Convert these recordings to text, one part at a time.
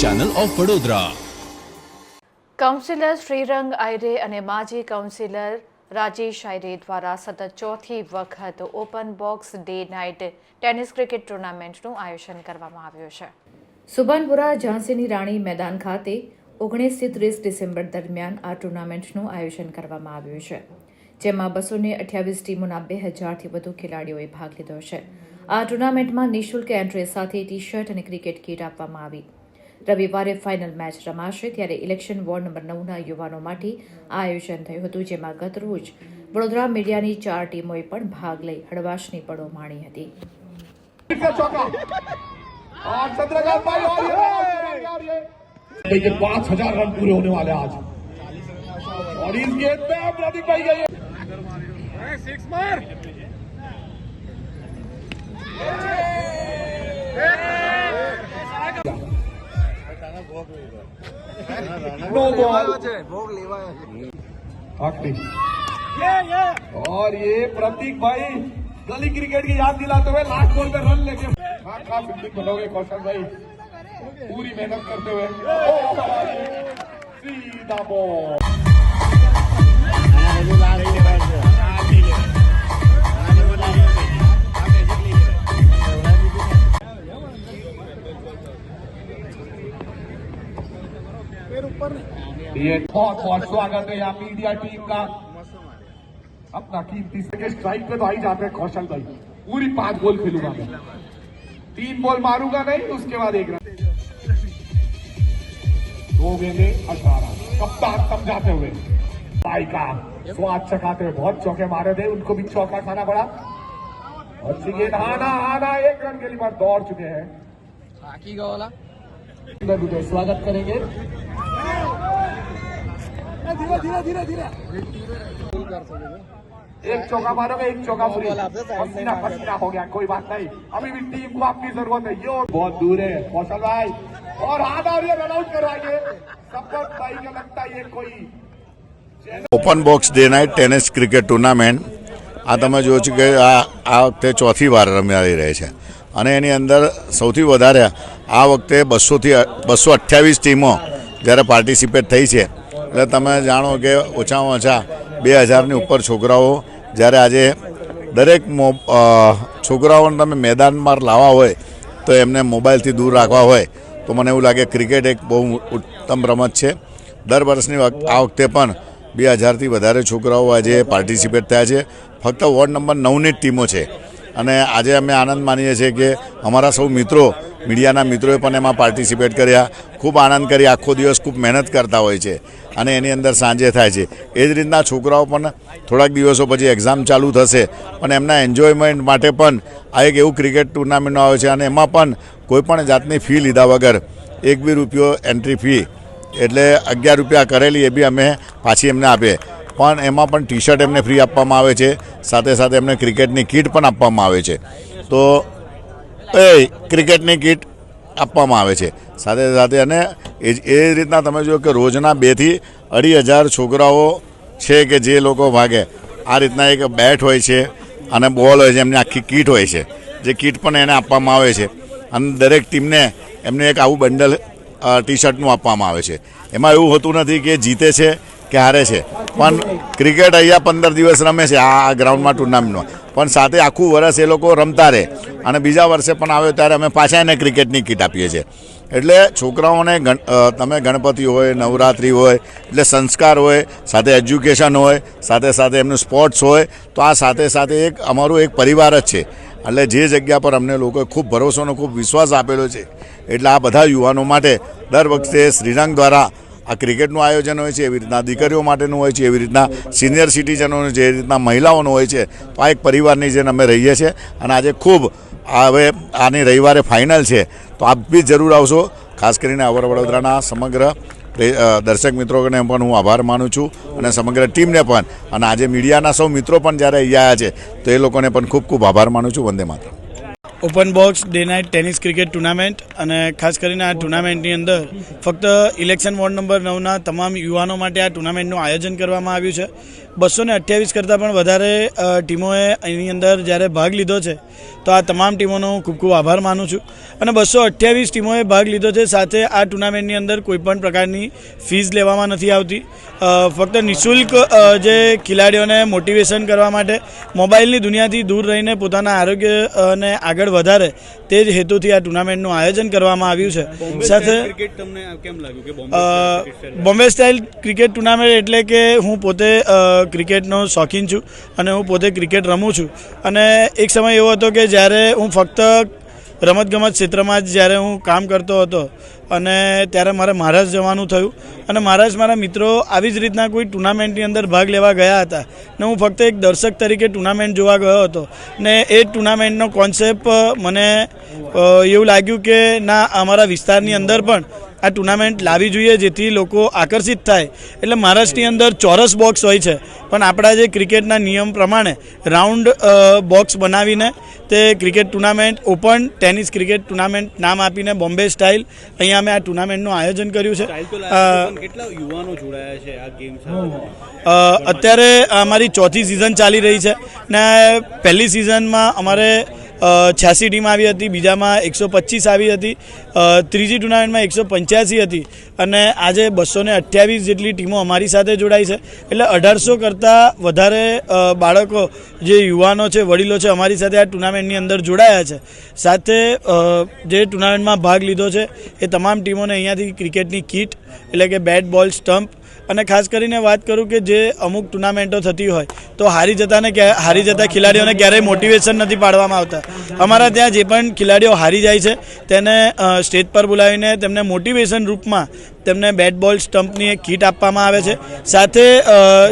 Channel of Vadodara councillor Shrirang Ayre અને માજી councillor Rajesh Ayre દ્વારા સતત ચોથી વખત open box day night tennis cricket ટુર્નામેન્ટનું આયોજન કરવામાં આવ્યું છે. સુભાનપુરા ઝાંસીની રાણી મેદાન ખાતે ઓગણીસથી ત્રીસ ડિસેમ્બર દરમિયાન આ ટુર્નામેન્ટનું આયોજન કરવામાં આવ્યું છે. જેમાં બસો ને અઠ્યાવીસ ટીમોના બે હજારથી વધુ ખેલાડીઓએ ભાગ લીધો છે. આ ટુર્નામેન્ટમાં નિઃશુલ્ક એન્ટ્રી સાથે ટી શર્ટ અને ક્રિકેટ કીટ આપવામાં આવી. રવિવારે ફાઇનલ મેચ રમાશે ત્યારે ઇલેક્શન વોર્ડ નંબર નવના યુવાનો માટે આ આયોજન થયું હતું જેમાં ગત રોજ વડોદરા મીડિયાની ચાર ટીમોએ પણ ભાગ લઈ હળવાશની પળો માણી હતી का चौका और चंद्रकांत भाई और ये और ये देखिए पांच हजार रन पूरे होने वाले हैं आज और इस गेंद पे अब प्रदीप भाई गए सिक्स मार और ये प्रतीक भाई गली क्रिकेट की याद दिलाते हुए लास्ट बॉल पे रन लेके बनोगे कौशल भाई। पूरी मेहनत करते हुए। सीधा बॉल। ये बहुत बहुत स्वागत है यहाँ मीडिया टीम का। अपना कीमती से स्ट्राइक पे तो आई जाते हैं कौशल भाई। पूरी पाँच बॉल खेलूँगा मैं। तीन बॉल मारूँगा नहीं उसके बाद एक रन। दो गेंदे अठारह। कप्तान समझाते हुए। भाई का स्वाद चखाते हुए बहुत चौके मारे थे उनको भी चौका खाना पड़ा। अच्छी गेंद आना आना एक रन के लिए बार दौड़ चुके हैं। स्वागत करेंगे। एक चौका मारोगे एक चौका फ्री पसीना पसीना हो गया कोई बात नहीं अभी भी टीम को आपकी जरूरत है यो बहुत दूर है कौशल भाई और हाथ और ये रन आउट करवाएंगे सबको भाई का लगता है ये कोई open box day night tennis cricket tournament આ તમે જુઓ છો કે આ આ વખતે ચોથી વાર રમાઈ રહી છે અને એની અંદર સૌથી વધારે આ વખતે બસોથી બસો અઠ્યાવીસ ટીમો જ્યારે પાર્ટિસિપેટ થઈ છે એટલે તમે જાણો કે ઓછામાં ઓછા બે હજારની ઉપર છોકરાઓ, જ્યારે આજે દરેક છોકરાઓને તમે મેદાનમાં લાવવા હોય, તો એમને મોબાઈલથી દૂર રાખવા હોય, તો મને એવું લાગે ક્રિકેટ એક બહુ ઉત્તમ રમત છે. દર વર્ષની આ વખતે પણ બે હજારથી વધારે છોકરાઓ આજે પાર્ટિસિપેટ થયા છે. ફક્ત વોર્ડ નંબર નવની જ ટીમો છે. અને આજે અમે આનંદ માનીએ છીએ કે અમારા સૌ મિત્રો, મીડિયાના મિત્રોએ પણ એમાં પાર્ટિસિપેટ કર્યા. ખૂબ આનંદ કરી, આખો દિવસ ખૂબ મહેનત કરતા હોય છે અને એની અંદર સાંજે થાય છે. એ જ રીતના છોકરાઓ પણ થોડાક દિવસો પછી એક્ઝામ ચાલુ થશે પણ એમના એન્જોયમેન્ટ માટે પણ આ એક એવું ક્રિકેટ ટુર્નામેન્ટ આવે છે અને એમાં પણ કોઈપણ જાતની ફી લીધા વગર એક બી રૂપિયો એન્ટ્રી ફી એટલે અગિયાર રૂપિયા કરેલી એ બી અમે પાછી એમને આપીએ. પણ એમાં પણ ટી શર્ટ એમને ફ્રી આપવામાં આવે છે. સાથે સાથે એમને ક્રિકેટની કીટ પણ આપવામાં આવે છે. તો, એ ક્રિકેટની કીટ આપવામાં આવે છે. સાથે સાથે અને એ એ રીતના તમે જો કે રોજના બેથી અઢી હજાર છોકરાઓ છે કે જે લોકો ભાગે. આ રીતના એક બેટ હોય છે અને બોલ હોય છે, એમની આખી કીટ હોય છે. જે કીટ પણ એને આપવામાં આવે છે. અને દરેક ટીમને એમને એક આવું બંડલ ટી શર્ટનું આપવામાં આવે છે. એમાં એવું હોતું નથી કે જીતે છે કે હારે છે. પણ ક્રિકેટ અહીંયા પંદર દિવસ રમે છે આ ગ્રાઉન્ડમાં ટુર્નામેન્ટમાં. પણ સાથે આખું વર્ષ એ લોકો રમતા રહે. અને બીજા વર્ષે પણ આવે ત્યારે અમે પાછા એને ક્રિકેટની કીટ આપીએ છીએ. એટલે છોકરાઓને તમે ગણપતિ હોય, નવરાત્રિ હોય, એટલે સંસ્કાર હોય, સાથે એજ્યુકેશન હોય, સાથે સાથે એમનું સ્પોર્ટ્સ હોય, તો આ સાથે સાથે એક અમારું એક પરિવાર જ છે. એટલે જે જગ્યા પર અમને લોકોએ ખૂબ ભરોસોનો ખૂબ વિશ્વાસ આપેલો છે, એટલે આ બધા યુવાનો માટે દર વખતે શ્રીરંગ દ્વારા આ ક્રિકેટનું આયોજન હોય છે, એવી રીતના દીકરીઓ માટેનું હોય છે, એવી રીતના સિનિયર સિટીઝનોનું જે રીતના મહિલાઓનું હોય છે, તો આ એક પરિવારની જેને અમે રહીએ છીએ. અને આજે ખૂબ હવે આની રવિવારે ફાઇનલ છે. તો આપ બી જરૂર આવશો. ખાસ કરીને અવર વડોદરાના સમગ્ર દર્શક મિત્રોને પણ હું આભાર માનું છું અને સમગ્ર ટીમને પણ. અને આજે મીડિયાના સૌ મિત્રો પણ જ્યારે અહીંયા આવ્યા છે, તો એ લોકોને પણ ખૂબ ખૂબ આભાર માનું છું. Vande Mataram. Open box day night tennis cricket tournament અને ખાસ કરીને આ ટુર્નામેન્ટની અંદર ફક્ત ઇલેક્શન વોર્ડ નંબર નવના તમામ યુવાનો માટે આ ટુર્નામેન્ટનું આયોજન કરવામાં આવ્યું છે. બસો ને અઠ્યાવીસ કરતાં પણ વધારે ટીમોએ એની અંદર જ્યારે ભાગ લીધો છે, તો આ તમામ ટીમોનો હું ખૂબ ખૂબ આભાર માનું છું. અને બસો અઠ્યાવીસ ટીમોએ ભાગ લીધો છે, સાથે આ ટુર્નામેન્ટની અંદર કોઈપણ પ્રકારની ફીસ લેવામાં નથી આવતી. ફક્ત નિઃશુલ્ક જે ખેલાડીઓને મોટિવેશન કરવા માટે મોબાઈલની દુનિયાથી દૂર રહીને પોતાના આરોગ્યને આગળ વધારે તે જ હેતુથી આ ટુર્નામેન્ટનું આયોજન કરવામાં આવ્યું છે. સાથે બોમ્બે સ્ટાઇલ ક્રિકેટ ટુર્નામેન્ટ એટલે કે હું પોતે ક્રિકેટનો શોખીન છું અને હું પોતે ક્રિકેટ રમું છું. અને એક સમય એવો હતો કે જ્યારે હું ફક્ત રમતગમત ક્ષેત્રમાં જ જ્યારે હું કામ કરતો હતો અને ત્યારે મારે મહારાષ્ટ્ર જવાનું થયું અને મહારાષ્ટ્ર મારા મિત્રો આવી જ રીતના કોઈ ટુર્નામેન્ટની અંદર ભાગ લેવા ગયા હતા ને હું ફક્ત એક દર્શક તરીકે ટુર્નામેન્ટ જોવા ગયો હતો ને એ ટુર્નામેન્ટનો કોન્સેપ્ટ મને એવું લાગ્યું કે ના અમારા વિસ્તારની અંદર પણ આ ટુર્નામેન્ટ લાવવી જોઈએ જેથી લોકો આકર્ષિત થાય. એટલે મહારાષ્ટ્રની અંદર ચોરસ બોક્સ હોય છે. પણ આપણા જે ક્રિકેટના નિયમ પ્રમાણે રાઉન્ડ બોક્સ બનાવીને તે cricket tournament open tennis cricket tournament નામ આપીને બોમ્બે સ્ટાઇલ અહીંયા અમે આ ટુર્નામેન્ટનું આયોજન કર્યું છે. સ્ટાઇલ તો અ, લાગે પણ કેટલા યુવાનો જોડાયા છે આ ગેમ અત્યારે અમારી ચોથી સિઝન ચાલી રહી છે. ને પહેલી સિઝનમાં અમારે છ્યાસી ટીમ આવી હતી, બીજામાં એકસો પચીસ આવી હતી ત્રીજી ટુર્નામેન્ટમાં એકસો પંચ્યાસી હતી અને આજે બસો અઠ્યાવીસ જેટલી ટીમો અમારી સાથે જોડાઈ છે. એટલે અઢારસો કરતાં વધારે બાળકો, જે યુવાનો છે, વડીલો છે, અમારી સાથે આ ટુર્નામેન્ટની અંદર જોડાયા છે. સાથે જે ટુર્નામેન્ટમાં ભાગ લીધો છે, એ તમામ ટીમોને અહીંયાથી ક્રિકેટની કીટ, એટલે કે બેટ બોલ, સ્ટમ્પ અને ખાસ કરીને વાત કરું કે જે અમુક ટુર્નામેન્ટો થતી હોય, તો હારી જતાને હારી જતા ખેલાડીઓને ક્યારેય મોટિવેશન નથી પાડવામાં આવતા. અમારા ત્યાં જે પણ ખેલાડીઓ હારી જાય છે, તેને સ્ટેજ પર બોલાવીને તેમને મોટિવેશન રૂપમાં તેમને બેટ બોલ સ્ટમ્પની એક કીટ આપવામાં આવે છે. સાથે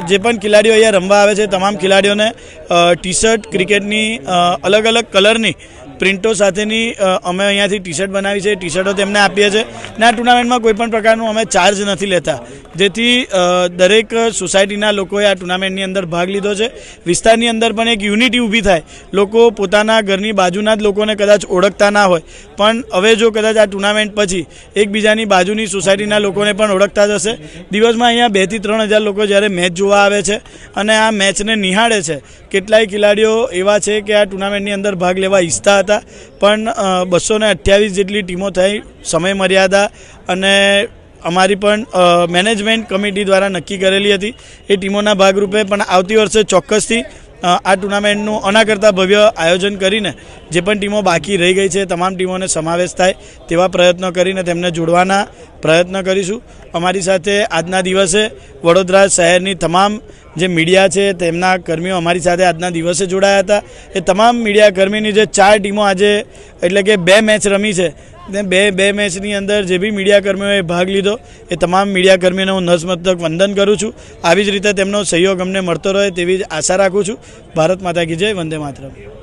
જે પણ ખેલાડીઓ અહીંયા રમવા આવે છે, તમામ ખેલાડીઓને ટી શર્ટ ક્રિકેટની અલગ અલગ કલરની પ્રિન્ટો સાથેની અમે અહીંયાથી ટી શર્ટ બનાવી છે. ટી શર્ટો તેમને આપીએ છીએ. ને આ ટુર્નામેન્ટમાં કોઈ પણ પ્રકારનું અમે ચાર્જ નથી લેતા. જેથી દરેક સોસાયટીના લોકોએ આ ટુર્નામેન્ટની અંદર ભાગ લીધો છે. વિસ્તારની અંદર પણ એક યુનિટી ઊભી થાય. લોકો પોતાના ઘરની બાજુના જ લોકોને કદાચ ઓળખતા ના હોય. પણ હવે જો કદાચ આ ટુર્નામેન્ટ પછી એકબીજાની બાજુની સોસાયટીના લોકોને પણ ઓળખતા જશે દિવસમાં અહીંયા બેથી ત્રણ હજાર લોકો જ્યારે મેચ જોવા આવે છે અને આ મેચને નિહાળે છે, કેટલાય ખેલાડીઓ એવા છે કે આ ટુર્નામેન્ટની અંદર ભાગ લેવા ઈચ્છતા પણ બસો ને અઠ્યાવીસ જેટલી ટીમો થઈ સમય મર્યાદા અને અમારી પણ મેનેજમેન્ટ કમિટી દ્વારા નક્કી કરેલી હતી. એ ટીમોના ભાગરૂપે પણ આવતી વર્ષે ચોક્કસથી આ ટુર્નામેન્ટનું આના કરતાં ભવ્ય આયોજન કરીને જે પણ ટીમો બાકી રહી ગઈ છે, તમામ ટીમોને સમાવેશ થાય તેવા પ્રયત્નો કરીને તેમને જોડવાના પ્રયત્ન કરીશું. અમારી સાથે આજના દિવસે વડોદરા શહેરની તમામ જે મીડિયા છે, તેમના કર્મીઓ અમારી સાથે આજના દિવસે જોડાયા હતા. એ તમામ મીડિયા કર્મીની જે ચાર ટીમો આજે, એટલે કે બે મેચ રમી છે ને બે બે મેચની અંદર જે બી મીડિયાકર્મીઓએ ભાગ લીધો, એ તમામ મીડિયાકર્મીઓને હું નસમસ્તક વંદન કરું છું. આવી જ રીતે તેમનો સહયોગ અમને મળતો રહે તેવી જ આશા રાખું છું. ભારત માતા કી જય, વંદે માતરમ.